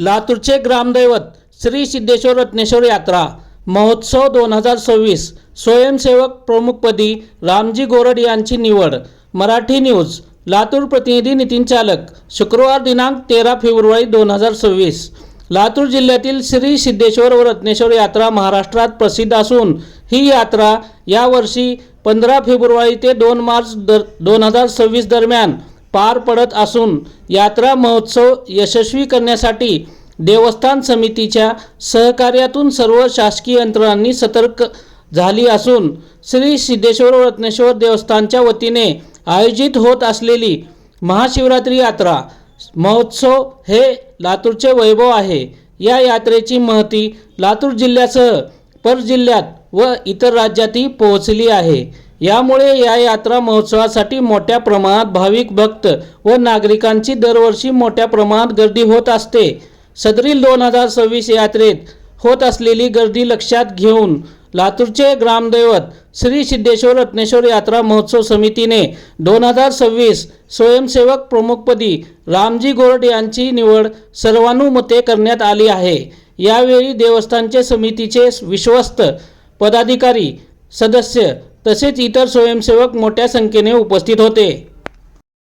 लातूरचे ग्रामदैवत श्री सिद्धेश्वर रत्नेश्वर यात्रा महोत्सव दोन हजार सव्वीस स्वयंसेवक प्रमुखपदी रामजी गोरड यांची निवड मराठी न्यूज लातूर प्रतिनिधी नितीन चालक शुक्रवार दिनांक तेरा फेब्रुवारी दोन हजार सव्वीस. लातूर जिल्ह्यातील श्री सिद्धेश्वर व रत्नेश्वर यात्रा महाराष्ट्रात प्रसिद्ध असून ही यात्रा यावर्षी पंधरा फेब्रुवारी ते दोन मार्च दर दोन हजार सव्वीस दरम्यान पार पडत असून यात्रा महोत्सव यशस्वी करण्यासाठी देवस्थान समितीच्या सहकार्यातून सर्व शासकीय यंत्रणांनी सतर्क झाली असून श्री सिद्धेश्वर व रत्नेश्वर देवस्थानच्या वतीने आयोजित होत असलेली महाशिवरात्री यात्रा महोत्सव हे लातूरचे वैभव आहे. या यात्रेची महती लातूर जिल्ह्यासह परजिल्ह्यात व इतर राज्यातही पोहोचली आहे. यामुळे या यात्रा महोत्सवासाठी मोठ्या प्रमाणात भाविक भक्त व नागरिकांची दरवर्षी मोठ्या प्रमाणात गर्दी होत असते. सदरील दोन हजार सव्वीस यात्रेत होत असलेली गर्दी लक्षात घेऊन लातूरचे ग्रामदैवत श्री सिद्धेश्वर रत्नेश्वर यात्रा महोत्सव समितीने दोन हजार सव्वीस स्वयंसेवक प्रमुखपदी रामजी गोरड यांची निवड सर्वानुमते करण्यात आली आहे. यावेळी देवस्थानचे समितीचे विश्वस्त पदाधिकारी सदस्य तसेच इतर स्वयंसेवक मोठ्या संख्येने उपस्थित होते.